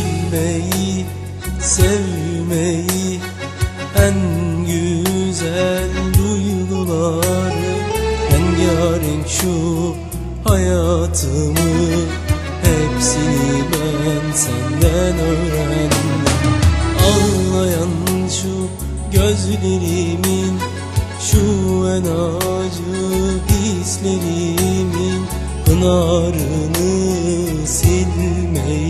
Sevilmeyi, sevmeyi En güzel duyguları Rengarenk şu hayatımı Hepsini ben senden öğrendim. Ağlayan şu gözlerimin Şu en acı hislerimin Pınarını silmeyi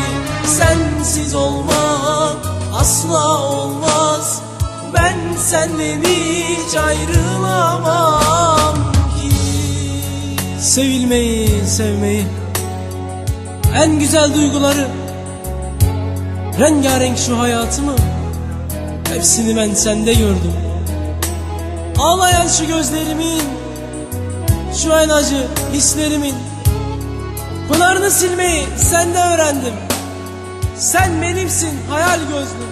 senden hiç ayrılamam ki. Sevilmeyi, sevmeyi. En güzel duyguları. Rengarenk şu hayatımı. Hepsini ben sende gördüm. Ağlayan şu gözlerimin Şu en acı hislerimin. Pınarını silmeyi sende öğrendim. Sen benimsin hayal gözlüm.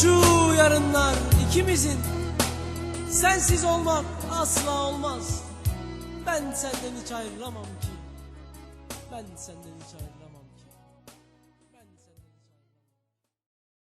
Şu yarınlar ikimizin Sensiz olmak asla olmaz ben senden hiç ayrılamam ki. Ben senden hiç ayrılamam.